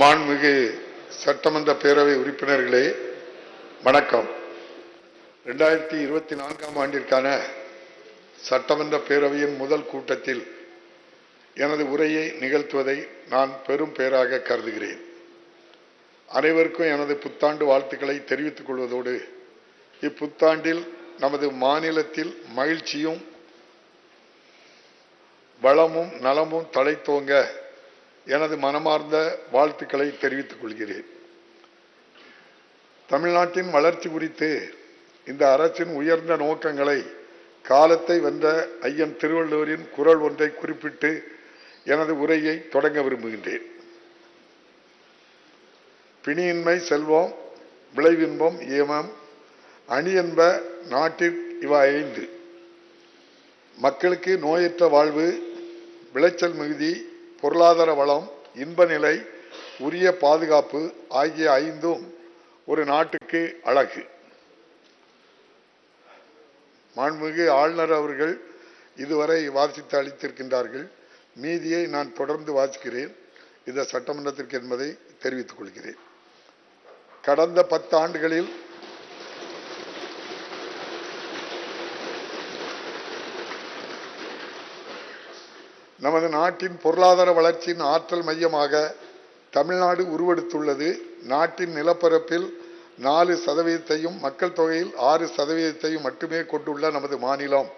மாண்புமிகு சட்டமன்ற பேரவை உறுப்பினர்களே வணக்கம். ரெண்டாயிரத்தி இருபத்தி நான்காம் ஆண்டிற்கான சட்டமன்ற பேரவையின் முதல் கூட்டத்தில் எனது உரையை நிகழ்த்துவதை நான் பெரும் பேராக கருதுகிறேன். அனைவருக்கும் எனது புத்தாண்டு வாழ்த்துக்களை தெரிவித்துக் கொள்வதோடு இப்புத்தாண்டில் நமது மாநிலத்தில் மகிழ்ச்சியும் வளமும் நலமும் தழைத்தோங்க எனது மனமார்ந்த வாழ்த்துக்களை தெரிவித்துக் கொள்கிறேன். தமிழ்நாட்டின் வளர்ச்சி குறித்து இந்த அரசின் உயர்ந்த நோக்கங்களை காலத்தை வென்ற ஐயன் திருவள்ளுவரின் குரல் ஒன்றை குறிப்பிட்டு எனது உரையை தொடங்க விரும்புகின்றேன். பிணியின்மை செல்வம் விளைவின்பம் ஏமம் அணி என்ப நாட்டிற் இவ ஐந்து. மக்களுக்கு நோயற்ற வாழ்வு விளைச்சல் மிகுதி பொருளாதார வளம் இன்ப நிலை உரிய பாதுகாப்பு ஆகிய ஐந்தும் ஒரு நாட்டுக்கு அழகு. மாண்புமிகு ஆளுநர் அவர்கள் இதுவரை வாசித்து அளித்திருக்கின்றார்கள். மீதியை நான் தொடர்ந்து வாசிக்கிறேன். இந்த சட்டமன்றத்திற்கு என்பதை தெரிவித்துக் கொள்கிறேன். கடந்த பத்து ஆண்டுகளில் நமது நாட்டின் பொருளாதார வளர்ச்சியின் ஆற்றல் மையமாக தமிழ்நாடு உருவெடுத்துள்ளது. நாட்டின் நிலப்பரப்பில் நாலு சதவீதத்தையும் மக்கள் தொகையில் ஆறு சதவீதத்தையும் மட்டுமே கொண்டுள்ள நமது மாநிலம்.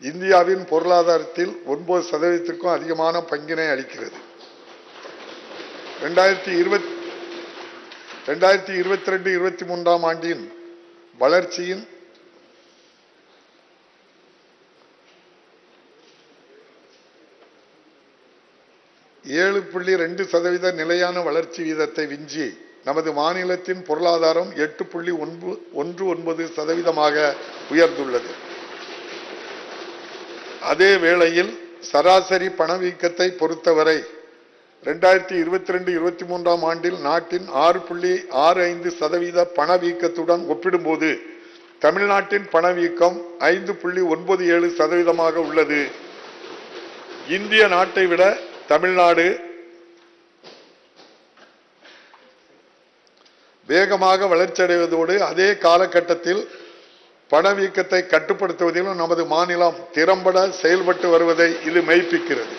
இந்தியாவின் பொருளாதாரத்தில் ஒன்பது சதவீதத்திற்கும் அதிகமான பங்கினை அளிக்கிறது. ரெண்டாயிரத்தி இருபத் ரெண்டாயிரத்தி இருபத்தி ரெண்டு இருபத்தி மூன்றாம் ஆண்டின் வளர்ச்சியின் ஏழு புள்ளி ரெண்டு சதவீத நிலையான வளர்ச்சி வீதத்தை விஞ்சி நமது மாநிலத்தின் பொருளாதாரம் எட்டு புள்ளி ஒன்பது ஒன்று ஒன்பது சதவீதமாக உயர்ந்துள்ளது. அதே வேளையில் சராசரி பணவீக்கத்தை பொறுத்தவரை ரெண்டாயிரத்தி இருபத்தி ரெண்டு இருபத்தி மூன்றாம் ஆண்டில் நாட்டின் ஆறு புள்ளி ஆறு ஐந்து சதவீத பணவீக்கத்துடன் ஒப்பிடும்போது தமிழ்நாட்டின் பணவீக்கம் ஐந்து புள்ளி ஒன்பது ஏழு சதவீதமாக உள்ளது. இந்திய நாட்டை விட தமிழ்நாடு வேகமாக வளர்ச்சியடைவதோடு அதே காலகட்டத்தில் பணவீக்கத்தை கட்டுப்படுத்துவதிலும் நமது மாநிலம் திறம்பட செயல்பட்டு வருவதை இது மெய்ப்பிக்கிறது.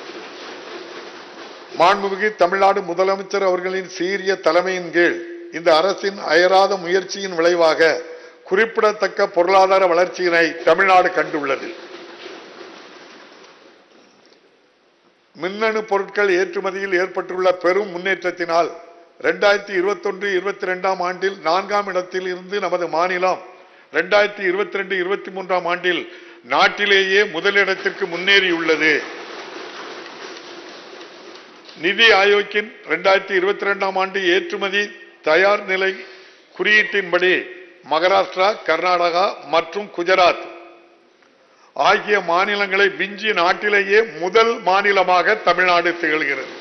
மாண்புமிகு தமிழ்நாடு முதலமைச்சர் அவர்களின் சீரிய தலைமையின் கீழ் இந்த அரசின் அயராத முயற்சியின் விளைவாக குறிப்பிடத்தக்க பொருளாதார வளர்ச்சியினை தமிழ்நாடு கண்டுள்ளது. மின்னணு பொருட்கள் ஏற்றுமதியில் ஏற்பட்டுள்ள பெரும் முன்னேற்றத்தினால் ரெண்டாயிரத்தி இருபத்தொன்று இருபத்தி ரெண்டாம் ஆண்டில் நான்காம் இடத்தில் இருந்து நமது மாநிலம் ரெண்டாயிரத்தி இருபத்தி ரெண்டு இருபத்தி மூன்றாம் ஆண்டில் நாட்டிலேயே முதலிடத்திற்கு முன்னேறியுள்ளது. நிதி ஆயோக்கின் ரெண்டாயிரத்தி இருபத்தி ரெண்டாம் ஆண்டு ஏற்றுமதி தயார் நிலை குறியீட்டின்படி மகாராஷ்டிரா கர்நாடகா மற்றும் குஜராத் ஆகிய மாநிலங்களை விஞ்சி நாட்டிலேயே முதல் மாநிலமாக தமிழ்நாடு திகழ்கிறது.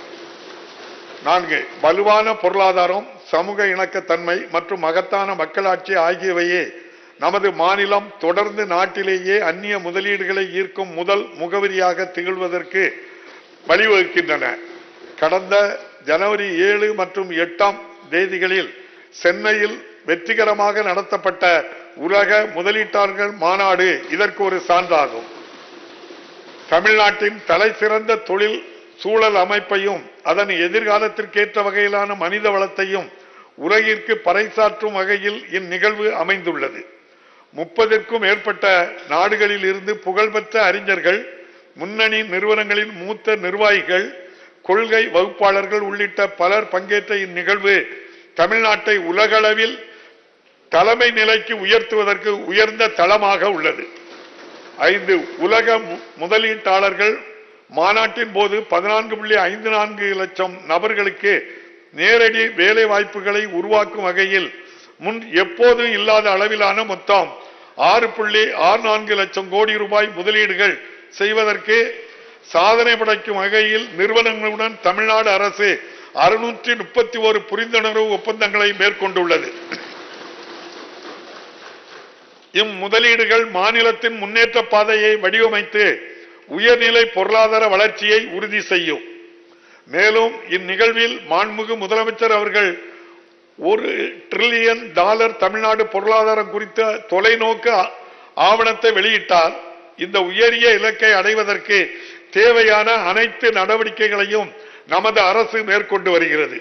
நான்கு வலுவான பொருளாதாரம் சமூக இணக்கத்தன்மை மற்றும் மகத்தான மக்களாட்சி ஆகியவையே நமது மாநிலம் தொடர்ந்து நாட்டிலேயே அந்நிய முதலீடுகளை ஈர்க்கும் முதல் முகவரியாக திகழ்வதற்கு வழிவகுக்கின்றன. கடந்த ஜனவரி ஏழு மற்றும் எட்டாம் தேதிகளில் சென்னையில் வெற்றிகரமாக நடத்தப்பட்ட உலக முதலீட்டாளர்கள் மாநாடு இதற்கு ஒரு சான்றாகும். தமிழ்நாட்டின் தலை சிறந்த தொழில் சூழல் அமைப்பையும் அதன் எதிர்காலத்திற்கேற்ற வகையிலான மனித வளத்தையும் உலகிற்கு பறைசாற்றும் வகையில் இந்நிகழ்வு அமைந்துள்ளது. முப்பதிற்கும் மேற்பட்ட நாடுகளில் இருந்து புகழ்பெற்ற அறிஞர்கள் முன்னணி நிறுவனங்களின் மூத்த நிர்வாகிகள் கொள்கை வகுப்பாளர்கள் உள்ளிட்ட பலர் பங்கேற்ற இந்நிகழ்வு தமிழ்நாட்டை உலகளவில் தலைமை நிலைக்கு உயர்த்துவதற்கு உயர்ந்த தளமாக உள்ளது. ஐந்து உலக மு- முதலீட்டாளர்கள் மாநாட்டின் போது பதினான்கு புள்ளி ஐந்து நான்கு லட்சம் நபர்களுக்கு நேரடி வேலை வாய்ப்புகளை உருவாக்கும் வகையில் முன் எப்போதும் இல்லாத அளவிலான மொத்தம் ஆறு புள்ளி ஆறு நான்கு லட்சம் கோடி ரூபாய் முதலீடுகள் செய்வதற்கு சாதனை படைக்கும் வகையில் நிறுவனங்களுடன் தமிழ்நாடு அரசு அறுநூற்றி முப்பத்தி ஒரு புரிந்துணர்வு ஒப்பந்தங்களை மேற்கொண்டுள்ளது. இம்முதலீடுகள் மாநிலத்தின் முன்னேற்ற பாதையை வடிவமைத்து உயர்நிலை பொருளாதார வளர்ச்சியை உறுதி செய்யும். மேலும் இந்நிகழ்வில் மாண்புமிகு முதலமைச்சர் அவர்கள் ஒரு டிரில்லியன் டாலர் தமிழ்நாடு பொருளாதாரம் குறித்த தொலைநோக்கு ஆவணத்தை வெளியிட்டார். இந்த உயரிய இலக்கை அடைவதற்கு தேவையான அனைத்து நடவடிக்கைகளையும் நமது அரசு மேற்கொண்டு வருகிறது.